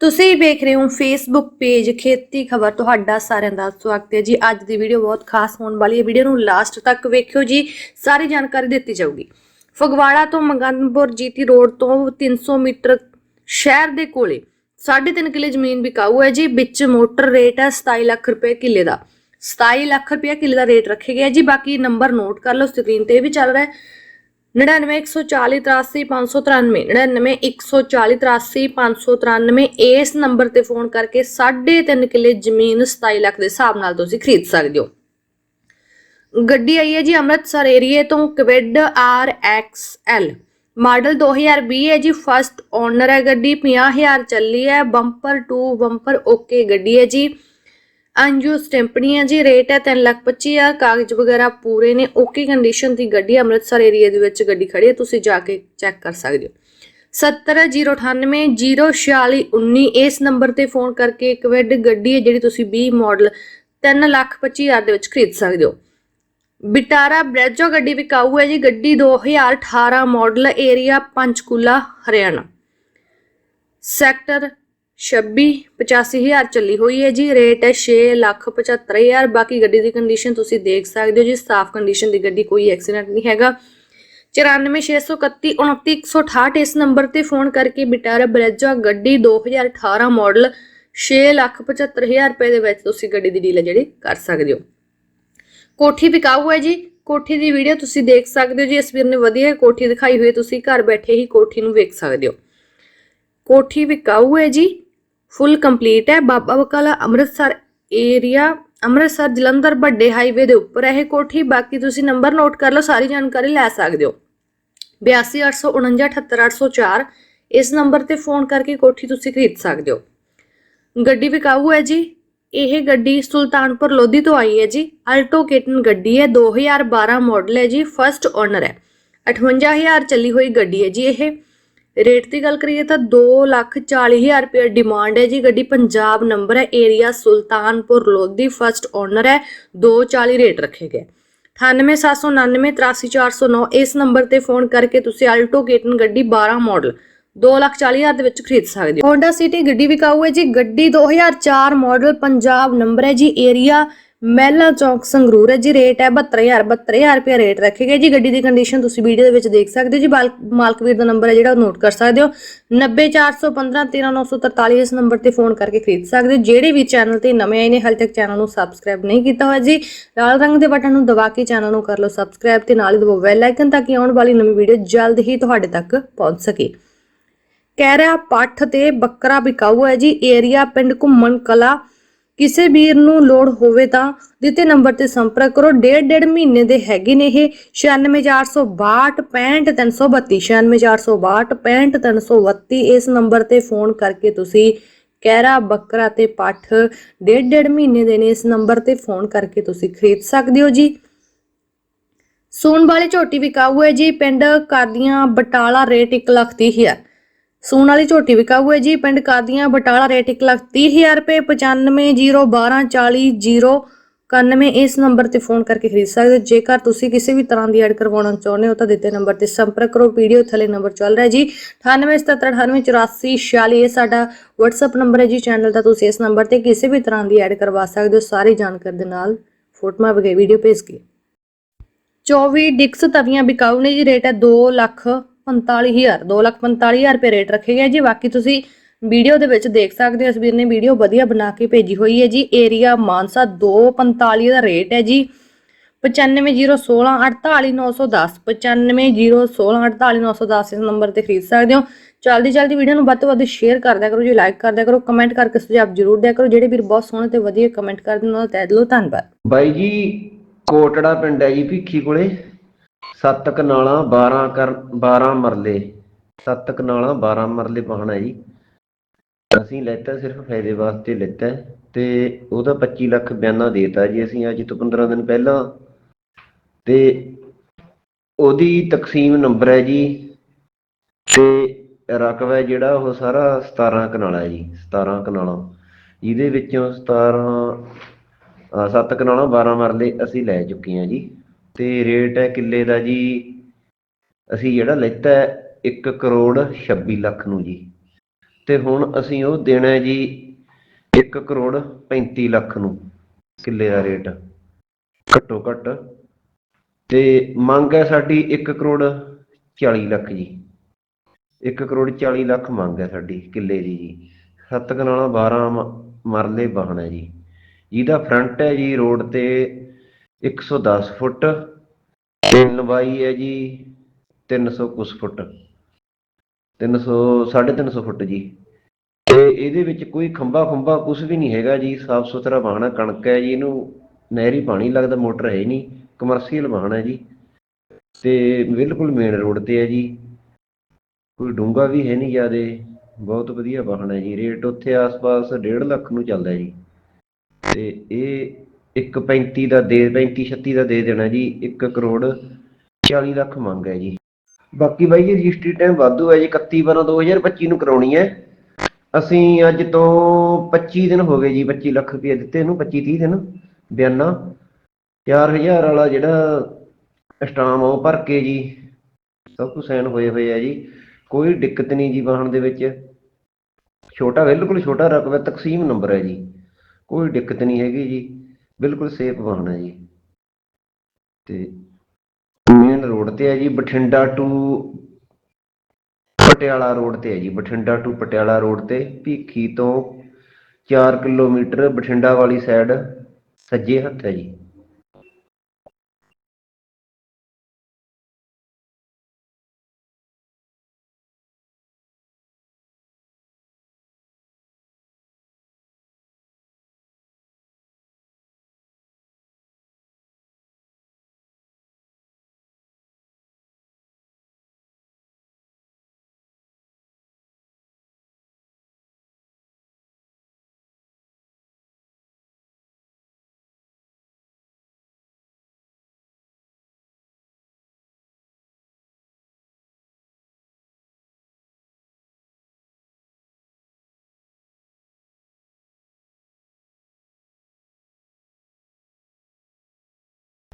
ਤੁਸੀਂ ਵੇਖ ਰਹੇ ਹੋ ਫੇਸਬੁੱਕ ਪੇਜ ਖੇਤੀ ਖਬਰ। ਤੁਹਾਡਾ ਸਾਰਿਆਂ ਦਾ ਸਵਾਗਤ ਹੈ ਜੀ। ਅੱਜ ਦੀ ਵੀਡੀਓ ਬਹੁਤ ਖਾਸ ਹੋਣ ਵਾਲੀ ਹੈ। ਵੀਡੀਓ ਨੂੰ ਲਾਸਟ ਤੱਕ ਵੇਖਿਓ ਜੀ। ਸਾਰੀ ਜਾਣਕਾਰੀ ਦਿੱਤੀ ਜਾਊਗੀ। ਫਗਵਾੜਾ ਤੋਂ ਮੰਗਨਪੁਰ ਜੀਟੀ ਰੋਡ ਤੋਂ 300 ਮੀਟਰ ਸ਼ਹਿਰ ਦੇ ਕੋਲੇ 3.5 ਕਿੱਲੇ ਜ਼ਮੀਨ ਵਿਕਾਊ ਹੈ ਜੀ। ਵਿੱਚ ਮੋਟਰ ਰੇਟ ਹੈ 27 ਲੱਖ ਰੁਪਏ ਕਿੱਲੇ ਦਾ। 27 ਲੱਖ ਰੁਪਏ ਕਿੱਲੇ ਦਾ ਰੇਟ ਰੱਖਿਆ ਗਿਆ ਜੀ। ਬਾਕੀ ਨੰਬਰ ਨੋਟ ਕਰ ਲਓ। ਸਕਰੀਨ ਤੇ ਇਹ ਵੀ ਚੱਲ ਰਿਹਾ ਹੈ। 9914483593 9914483593 ਇਸ ਨੰਬਰ ਤੇ ਫੋਨ ਕਰਕੇ 3.5 ਕਿੱਲੇ ਜ਼ਮੀਨ 27 ਲੱਖ ਦੇ ਹਿਸਾਬ ਨਾਲ ਤੁਸੀਂ ਖਰੀਦ ਸਕਦੇ ਹੋ। ਗੱਡੀ ਆਈ ਹੈ ਜੀ ਅੰਮ੍ਰਿਤਸਰ ਏਰੀਏ ਤੋਂ Kwid R X L. Model 2020 ਹੈ ਜੀ ਫਸਟ ਓਨਰ ਹੈ ਗੱਡੀ 50000 ਚੱਲੀ ਹੈ ਬੰਪਰ ਟੂ ਬੰਪਰ ਓਕੇ ਗੱਡੀ ਹੈ ਜੀ। ਅੰਜੂ ਸਟੈਂਪਣੀ ਹੈ ਜੀ, ਰੇਟ ਹੈ 325000 ਕਾਗਜ਼ ਵਗੈਰਾ ਪੂਰੇ ਨੇ, ਓਕੇ ਕੰਡੀਸ਼ਨ ਦੀ ਗੱਡੀ, ਅੰਮ੍ਰਿਤਸਰ ਏਰੀਆ ਦੇ ਵਿੱਚ ਗੱਡੀ ਖੜੀ ਹੈ, ਤੁਸੀਂ ਜਾ ਕੇ ਚੈੱਕ ਕਰ ਸਕਦੇ ਹੋ। 7008904619 ਇਸ ਨੰਬਰ ਤੇ ਫੋਨ ਕਰਕੇ ਇੱਕ ਵੈਡ ਗੱਡੀ ਹੈ, ਜਿਹੜੀ ਤੁਸੀਂ 20 ਮਾਡਲ 325000 ਦੇ ਵਿੱਚ ਖਰੀਦ ਸਕਦੇ ਹੋ। ਬਿਟਾਰਾ ਬ੍ਰੈਜੋ ਗੱਡੀ ਵਿਕਾਊ ਹੈ ਜੀ, ਗੱਡੀ 2018 model area Panchkula, Haryana. Sector 26 85000 ਚੱਲੀ ਹੋਈ ਹੈ ਜੀ। ਰੇਟ ਹੈ 6 ਲੱਖ 75000 ਬਾਕੀ ਗੱਡੀ ਦੀ ਕੰਡੀਸ਼ਨ ਤੁਸੀਂ ਦੇਖ ਸਕਦੇ ਹੋ ਜੀ। ਸਾਫ਼ ਕੰਡੀਸ਼ਨ ਦੀ ਗੱਡੀ ਕੋਈ ਐਕਸੀਡੈਂਟ ਨਹੀਂ ਹੈਗਾ। 94631 29168 ਇਸ ਨੰਬਰ ਤੇ ਫੋਨ ਕਰਕੇ ਬਿਟਾਰਾ ਬ੍ਰੈਜਾ ਗੱਡੀ 2018 ਮਾਡਲ 6 ਲੱਖ 75000 ਰੁਪਏ ਦੇ ਵਿੱਚ ਤੁਸੀਂ ਗੱਡੀ ਦੀ ਡੀਲ ਹੈ ਜਿਹੜੀ ਕਰ ਸਕਦੇ ਹੋ। ਕੋਠੀ ਵਿਕਾਊ ਹੈ ਜੀ। ਕੋਠੀ ਦੀ ਵੀਡੀਓ ਤੁਸੀਂ ਦੇਖ ਸਕਦੇ ਹੋ ਜੀ। ਇਸ ਵੀਰ ਨੇ ਵਧੀਆ ਕੋਠੀ ਦਿਖਾਈ ਹੋਈ ਤੁਸੀਂ ਘਰ ਬੈਠੇ ਹੀ ਕੋਠੀ ਨੂੰ ਵੇਖ ਸਕਦੇ ਹੋ। ਕੋਠੀ ਵਿਕਾਊ ਹੈ ਜੀ। ਫੁੱਲ ਕੰਪਲੀਟ ਹੈ। ਬਾਬਾ ਬਕਾਲਾ ਅੰਮ੍ਰਿਤਸਰ ਏਰੀਆ ਅੰਮ੍ਰਿਤਸਰ ਜਲੰਧਰ ਵੱਡੇ ਹਾਈਵੇ ਦੇ ਉੱਪਰ ਹੈ ਇਹ ਕੋਠੀ। ਬਾਕੀ ਤੁਸੀਂ ਨੰਬਰ ਨੋਟ ਕਰ ਲਓ, ਸਾਰੀ ਜਾਣਕਾਰੀ ਲੈ ਸਕਦੇ ਹੋ। 8284978804 ਇਸ ਨੰਬਰ ਤੇ ਫੋਨ ਕਰਕੇ ਕੋਠੀ ਤੁਸੀਂ ਖਰੀਦ ਸਕਦੇ ਹੋ। ਗੱਡੀ ਵਿਕਾਊ ਹੈ ਜੀ। ਇਹ ਗੱਡੀ ਸੁਲਤਾਨਪੁਰ ਲੋਧੀ ਤੋਂ ਆਈ ਹੈ ਜੀ। ਅਲਟੋ ਕੇਟਨ ਗੱਡੀ ਹੈ। 2012 ਮਾਡਲ ਹੈ ਜੀ। ਫਰਸਟ ਓਨਰ ਹੈ। 58000 ਚੱਲੀ ਹੋਈ ਗੱਡੀ ਹੈ ਜੀ ਇਹ। ਰੇਟ ਦੀ ਗੱਲ ਕਰੀਏ ਤਾਂ 240000 ਰੁਪਏ ਡਿਮਾਂਡ ਹੈ ਜੀ। ਗੱਡੀ ਪੰਜਾਬ ਨੰਬਰ ਹੈ area Sultanpur Lodhi first owner ਹੈ। 240 ਰੇਟ ਰੱਖੇ ਗਏ। 9879983409 ਇਸ ਨੰਬਰ ਤੇ ਫੋਨ ਕਰਕੇ ਤੁਸੀਂ ਆਲਟੋ ਕੇਟਨ ਗੱਡੀ 12 ਮਾਡਲ 240000 ਦੇ ਵਿੱਚ ਖਰੀਦ ਸਕਦੇ ਹੋ। Honda City ਗੱਡੀ ਵਿਕਾਊ ਹੈ ਜੀ। ਗੱਡੀ 2004 ਮਾਡਲ ਪੰਜਾਬ ਨੰਬਰ ਹੈ ਜੀ। ਏਰੀਆ ਮਹਿਲਾ ਚੌਕ ਸੰਗਰੂਰ ਹੈ ਜੀ। ਰੇਟ ਹੈ 72000 72000 ਰੁਪਏ ਰੇਟ ਰੱਖੇਗਾ ਜੀ। ਗੱਡੀ ਦੀ ਕੰਡੀਸ਼ਨ ਤੁਸੀਂ ਵੀਡੀਓ ਦੇ ਵਿੱਚ ਦੇਖ ਸਕਦੇ ਹੋ ਜੀ। ਬਾਲ- ਮਾਲਕ ਵੀਰ ਦਾ ਨੰਬਰ ਹੈ ਜਿਹੜਾ ਉਹ ਨੋਟ ਕਰ ਸਕਦੇ ਹੋ। 90415 ਇਸ ਨੰਬਰ ਤੇ ਫੋਨ ਕਰਕੇ ਖਰੀਦ ਸਕਦੇ ਹੋ। ਜਿਹੜੇ ਵੀ ਚੈਨਲ ਤੇ ਨਵੇਂ ਆਏ ਨੇ, ਹਾਲੇ ਤੱਕ ਚੈਨਲ ਨੂੰ ਸਬਸਕ੍ਰਾਈਬ ਨਹੀਂ ਕੀਤਾ ਹੋਇਆ ਜੀ। ਲਾਲ ਰੰਗ ਦੇ ਬਟਨ ਨੂੰ ਦਬਾ ਕੇ ਚੈਨਲ ਨੂੰ ਕਰ ਲਓ ਸਬਸਕ੍ਰਾਈਬ ਤੇ ਨਾਲ ਹੀ ਦਬਾਓ ਬੈਲ ਆਈਕਨ ਤਾਂ ਕਿ ਆਉਣ ਵਾਲੀ ਨਵੀਂ ਵੀਡੀਓ ਜਲਦ ਹੀ ਤੁਹਾਡੇ ਤੱਕ ਪਹੁੰਚ ਸਕੇ। ਕਹਿ ਪੱਠ ਤੇ ਬੱਕਰਾ ਵਿਕਾਊ ਹੈ ਜੀ। ਏਰੀਆ ਪਿੰਡ ਘੁੰਮਣ ਕਲਾ, ਕਿਸੇ ਵੀਰ ਨੂੰ ਲੋੜ ਹੋਵੇ ਤਾਂ ਦਿੱਤੇ ਨੰਬਰ ਤੇ ਸੰਪਰਕ ਕਰੋ। ਡੇਢ ਡੇਢ ਮਹੀਨੇ ਦੇ ਹੈਗੇ ਨੇ ਇਹ। 96462 65332 96462 65332 ਇਸ ਨੰਬਰ ਤੇ ਫੋਨ ਕਰਕੇ ਤੁਸੀਂ ਕਹਿਰਾ ਬੱਕਰਾ ਤੇ ਪੱਠ ਡੇਢ ਡੇਢ ਮਹੀਨੇ ਦੇ ਨੇ। ਇਸ ਨੰਬਰ ਤੇ ਫੋਨ ਕਰਕੇ ਤੁਸੀਂ ਖਰੀਦ ਸਕਦੇ ਹੋ ਜੀ। ਸੋਨ ਵਾਲੀ ਝੋਟੀ ਵਿਕਾਊ ਹੈ ਜੀ। ਪਿੰਡ ਕਾਦੀਆਂ ਬਟਾਲਾ ਰੇਟ 1 ਲੱਖ ਤੀਹ ਹਜ਼ਾਰ। ਸੂਣ ਵਾਲੀ ਝੋਟੀ ਵਿਕਾਊ ਹੈ ਜੀ। ਪਿੰਡ ਕਾਦੀਆਂ ਬਟਾਲਾ ਰੇਟ 1 ਲੱਖ ਤੀਹ ਹਜ਼ਾਰ ਰੁਪਏ 9501240091 ਇਸ ਨੰਬਰ ਤੇ ਫੋਨ ਕਰਕੇ ਖਰੀਦ ਸਕਦੇ ਹੋ। ਜੇਕਰ ਤੁਸੀਂ ਕਿਸੇ ਵੀ ਤਰ੍ਹਾਂ ਦੀ ਐਡ ਕਰਵਾਉਣਾ ਚਾਹੁੰਦੇ ਹੋ ਤਾਂ ਦਿੱਤੇ ਨੰਬਰ ਤੇ ਸੰਪਰਕ ਕਰੋ। ਵੀਡੀਓ ਥੱਲੇ ਨੰਬਰ ਚੱਲ ਰਿਹਾ ਜੀ। 9877988446 ਇਹ ਸਾਡਾ WhatsApp ਨੰਬਰ ਹੈ ਜੀ। ਚੈਨਲ ਦਾ ਤੁਸੀਂ ਇਸ ਨੰਬਰ ਤੇ ਕਿਸੇ ਵੀ ਤਰ੍ਹਾਂ ਦੀ ਐਡ ਕਰਵਾ ਸਕਦੇ ਹੋ। ਸਾਰੀ ਜਾਣਕਾਰੀ ਦੇ ਨਾਲ ਫੋਟੋਆਂ ਵਗੈਰਾ, ਵੀਡੀਓ ਭੇਜ ਕੇ। 24 ਡਿਕਸ ਤਵੀਆਂ ਵਿਕਾਊ ਨੇ ਜੀ। ਰੇਟ ਹੈ 2 ਲੱਖ 45000 2 ਲੱਖ 45000 ਰੁਪਏ ਰੇਟ ਰੱਖੇ ਗਏ ਜੀ। ਬਾਕੀ ਤੁਸੀਂ ਵੀਡੀਓ ਦੇ ਵਿੱਚ ਦੇਖ ਸਕਦੇ ਹੋ ਇਸ ਵੀਰ ਨੇ ਵੀਡੀਓ ਵਧੀਆ ਬਣਾ ਕੇ ਭੇਜੀ ਹੋਈ ਹੈ ਜੀ। ਏਰੀਆ ਮਾਨਸਾ 245 ਦਾ ਰੇਟ ਹੈ ਜੀ। 9501648910 9501648910 ਇਸ ਨੰਬਰ ਤੇ ਖਰੀਦ ਸਕਦੇ ਹੋ। ਜਲਦੀ ਜਲਦੀ ਵੀਡੀਓ ਨੂੰ ਵੱਧ ਤੋਂ ਵੱਧ ਸ਼ੇਅਰ ਕਰ ਦਿਆ ਕਰੋ ਜੀ ਲਾਈਕ ਕਰ ਦਿਆ ਕਰੋ ਕਮੈਂਟ ਕਰਕੇ ਸੁਝਾਅ ਜ਼ਰੂਰ ਦਿਆ ਕਰੋ। ਜਿਹੜੇ ਵੀਰ ਬਹੁਤ ਸੋਹਣੇ ਤੇ ਵਧੀਆ ਕਮੈਂਟ ਕਰਦੇ ਉਹਨਾਂ ਦਾ ਤਹਿ ਦਿਲੋਂ ਧੰਨਵਾਦ। ਬਾਈ ਜੀ, ਕੋਟੜਾ ਪਿੰਡ ਹੈ ਜੀ ਭੀਖੀ ਕੋਲੇ। ਸੱਤ ਕਨਾਲਾਂ 12 ਕਰ 12 ਮਰਲੇ। ਸੱਤ ਕਨਾਲਾਂ 12 ਮਰਲੇ ਪਾਣਾ ਜੀ। ਅਸੀਂ ਲੈਤਾ ਸਿਰਫ ਫਾਇਦੇ ਵਾਸਤੇ ਲੈਤਾ ਹੈ ਤੇ ਉਹਦਾ 25 ਲੱਖ ਬਿਆਨਾ ਦੇਤਾ ਜੀ ਅਸੀਂ ਅੱਜ ਤੋਂ 15 ਦਿਨ ਪਹਿਲਾਂ। ਤੇ ਉਹਦੀ ਤਕਸੀਮ ਨੰਬਰ ਹੈ ਜੀ ਤੇ ਰਕਬਾ ਹੈ ਜਿਹੜਾ ਉਹ ਸਾਰਾ 17 ਕਨਾਲਾ ਜੀ 17 ਕਨਾਲਾ। ਜਿਹਦੇ ਵਿੱਚੋਂ 17 ਸੱਤ ਕਨਾਲਾ 12 ਮਰਲੇ ਅਸੀਂ ਲੈ ਚੁੱਕੇ ਹਾਂ ਜੀ। ਤੇ ਰੇਟ ਹੈ ਕਿੱਲੇ ਦਾ ਜੀ? ਅਸੀਂ ਜਿਹੜਾ ਲੈਤਾ ਹੈ 1 ਕਰੋੜ 26 ਲੱਖ ਨੂੰ ਜੀ। ਤੇ ਹੁਣ ਅਸੀਂ ਉਹ ਦੇਣਾ ਹੈ ਜੀ 1 ਕਰੋੜ 35 ਲੱਖ ਨੂੰ ਕਿੱਲੇ ਦਾ ਰੇਟ। ਘੱਟੋ ਘੱਟ। ਤੇ ਮੰਗ ਹੈ ਸਾਡੀ 1 ਕਰੋੜ 40 ਲੱਖ ਜੀ। 1 ਕਰੋੜ 40 ਲੱਖ ਮੰਗ ਹੈ ਸਾਡੀ ਕਿੱਲੇ ਦੀ ਜੀ। ਸੱਤ ਕਨਾਲਾ 12 ਮ- ਮਰਲੇ ਬਾਹਣ ਹੈ ਜੀ। ਜਿਹਦਾ ਫਰੰਟ ਹੈ ਜੀ ਰੋਡ ਤੇ 110 ਫੁੱਟ ਤੇ ਲੰਬਾਈ ਹੈ ਜੀ 300 ਕੁਸ ਫੁੱਟ। 300 350 ਫੁੱਟ ਜੀ। ਤੇ ਇਹਦੇ ਵਿੱਚ ਕੋਈ ਖੰਭਾ ਖੁੰਭਾ ਕੁਝ ਵੀ ਨਹੀਂ ਹੈਗਾ ਜੀ ਸਾਫ਼ ਸੁਥਰਾ ਵਾਹਣਾ ਕਣਕ ਹੈ ਜੀ, ਇਹਨੂੰ ਨਹਿਰੀ ਪਾਣੀ ਲੱਗਦਾ, ਮੋਟਰ ਹੈ ਨਹੀਂ, ਕਮਰਸ਼ੀਅਲ ਵਾਹਣ ਹੈ ਜੀ। ਤੇ ਬਿਲਕੁਲ ਮੇਨ ਰੋਡ ਤੇ ਹੈ ਜੀ। ਕੋਈ ਡੂੰਗਾ ਵੀ ਹੈ ਨਹੀਂ ਜਿਆਦੇ, ਬਹੁਤ ਵਧੀਆ ਵਾਹਣ ਹੈ ਜੀ। ਰੇਟ ਉੱਥੇ ਆਸ-ਪਾਸ 1.5 ਲੱਖ ਨੂੰ ਚੱਲਦਾ ਜੀ। ਤੇ ਇਹ 1.35 ਦਾ ਦੇ 35 36 ਦਾ ਦੇ ਦੇਣਾ ਜੀ 1 ਕਰੋੜ 40 ਲੱਖ ਮੰਗ ਹੈ ਜੀ। ਬਾਕੀ ਬਾਈ ਜੀ, ਰਜਿਸਟਰੀ ਟਾਈਮ ਵਾਧੂ ਹੈ ਜੀ 31 12 2025 ਨੂੰ ਕਰਾਉਣੀ ਹੈ। ਅਸੀਂ ਅੱਜ ਤੋਂ 25 ਦਿਨ ਹੋ ਗਏ ਜੀ 25 ਲੱਖ ਰੁਪਏ ਦਿੱਤੇ ਇਹਨੂੰ 25 30 ਦਿਨ, ਬਿਆਨਾ। 4000 ਵਾਲਾ ਜਿਹੜਾ ਸਟਾਮ ਉਹ ਭਰ ਕੇ ਜੀ, ਸਭ ਕੁਝ ਸਾਈਨ ਹੋਏ ਹੋਏ ਆ ਜੀ। ਕੋਈ ਦਿੱਕਤ ਨਹੀਂ ਜੀ ਵਾਹਨ ਦੇ ਵਿੱਚ। ਛੋਟਾ, ਬਿਲਕੁਲ ਛੋਟਾ ਰਕਬਾ, ਤਕਸੀਮ ਨੰਬਰ ਹੈ ਜੀ। ਕੋਈ ਦਿੱਕਤ ਨਹੀਂ ਹੈਗੀ ਜੀ। ਬਿਲਕੁਲ ਸੇਫ ਵਾਹਨ ਹੈ ਜੀ। ਤੇ ਮੇਨ ਰੋਡ ਤੇ ਹੈ ਜੀ ਬਠਿੰਡਾ ਟੂ ਪਟਿਆਲਾ ਰੋਡ ਤੇ ਹੈ ਜੀ। ਬਠਿੰਡਾ ਟੂ ਪਟਿਆਲਾ ਰੋਡ ਤੇ ਭੀਖੀ ਤੋਂ 4 ਕਿਲੋਮੀਟਰ ਬਠਿੰਡਾ ਵਾਲੀ ਸਾਈਡ ਸੱਜੇ ਹੱਥ ਹੈ ਜੀ।